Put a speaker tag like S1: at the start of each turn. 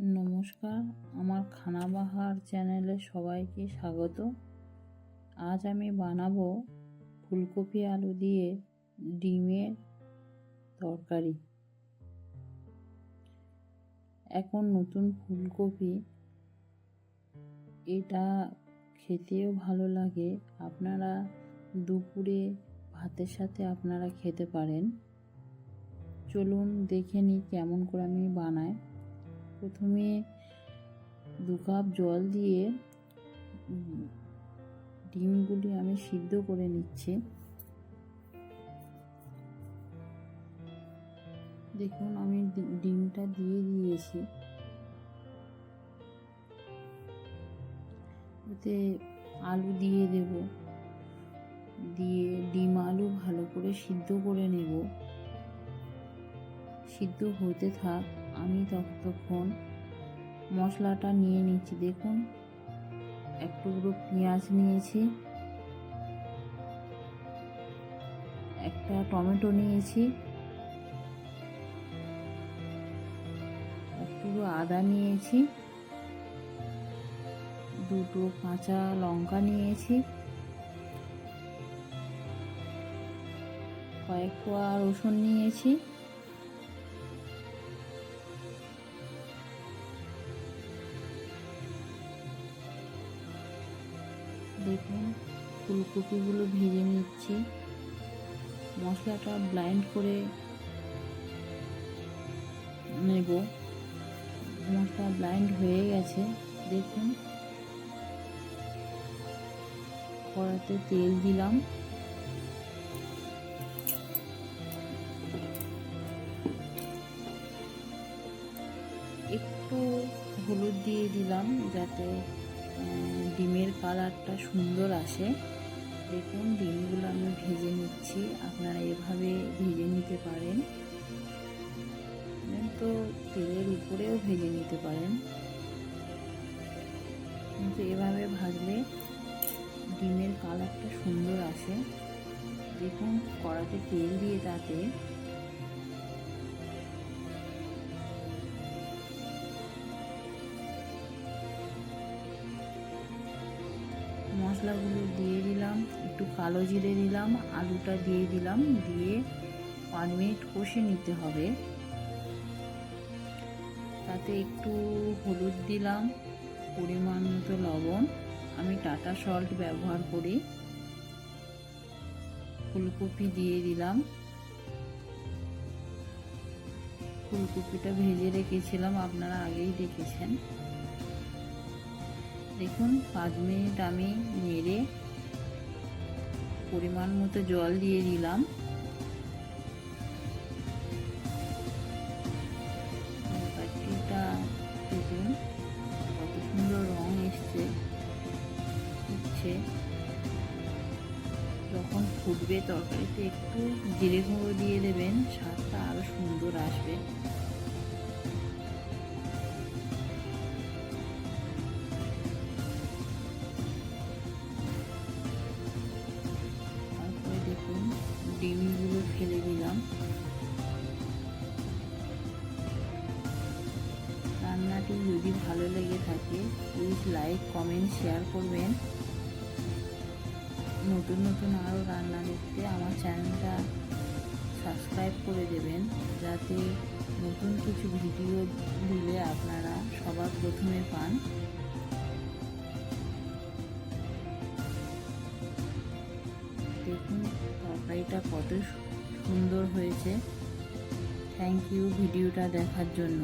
S1: নমস্কার, আমার খানাবাহার চ্যানেলে সবাইকে স্বাগত। আজ আমি বানাবো ফুলকপি আলু দিয়ে ডিমের তরকারি। এখন নতুন ফুলকপি, এটা খেতেও ভালো লাগে। আপনারা দুপুরে ভাতের সাথে আপনারা খেতে পারেন। চলুন দেখে নিই কেমন করে আমি বানাই। প্রথমে দু কাপ জল দিয়ে ডিমগুলি আমি সিদ্ধ করে নিচ্ছি। দেখুন, আমি ডিমটা দিয়ে দিয়েছি। ওতে আলু দিয়ে দেব। দিয়ে ডিম আলু ভালো করে সিদ্ধ করে নেব। সিদ্ধ হতে থাক। আমি ততক্ষণ মশলাটা নিয়ে নিচ্ছি। দেখুন, এক টুকরো পেঁয়াজ নিয়েছি, একটা টমেটো নিয়েছি, এক টুকরো আদা নিয়েছি, দুটো কাঁচা লঙ্কা নিয়েছি, কয়েক কোয়া রসুন নিয়েছি। দেখুন, ফুলকপিগুলো ভেজে নিচ্ছি। মশলাটা ব্লাইন্ড করে নেব। মশলা ব্লাইন্ড হয়ে গেছে, দেখুন। কড়াতে তেল দিলাম। একটু হলুদ দিয়ে দিলাম যাতে ডিমের কালারটা সুন্দর আসে। দেখুন, ডিমগুলো আমি ভেজে নিচ্ছি। আপনারা এভাবে ভেজে নিতে পারেন। তো তেলের উপরেও ভেজে নিতে পারেন। কিন্তু এভাবে ভাজলে ডিমের কালারটা সুন্দর আসে। দেখুন, কড়াতে তেল দিয়ে তাতে মশলাগুলো দিয়ে দিলাম, একটু কালো জিরে দিলাম আলুটা দিয়ে দিলাম, দিয়ে পাঁচ মিনিট কষে নিতে হবে। তাতে একটু হলুদ দিলাম, পরিমাণ মতো লবণ, আমি টাটা সল্ট ব্যবহার করি। ফুলকপি দিয়ে দিলাম। ফুলকপিটা ভেজে রেখেছিলাম, আপনারা আগেই দেখেছেন। দেখুন পাঁচ মিনিট আমি নেড়ে পরিমাণ মতো জল দিয়ে দিলাম কত সুন্দর রং এসছে হচ্ছে যখন ফুটবে তরকারিতে একটু জিরে গুঁড়ো দিয়ে দেবেন, স্বাদটা আরও সুন্দর আসবে। ডিমগুলো ফেলে দিলাম। রান্নাটি যদি ভালো লেগে থাকে প্লিজ লাইক কমেন্ট শেয়ার করবেন। নতুন নতুন আরও রান্না দেখতে আমার চ্যানেলটা সাবস্ক্রাইব করে দেবেন, যাতে নতুন কিছু ভিডিও দিলে আপনারা সবার প্রথমে পান। তরকারিটা কত সুন্দর হয়েছে। থ্যাংক ইউ ভিডিওটা দেখার জন্য।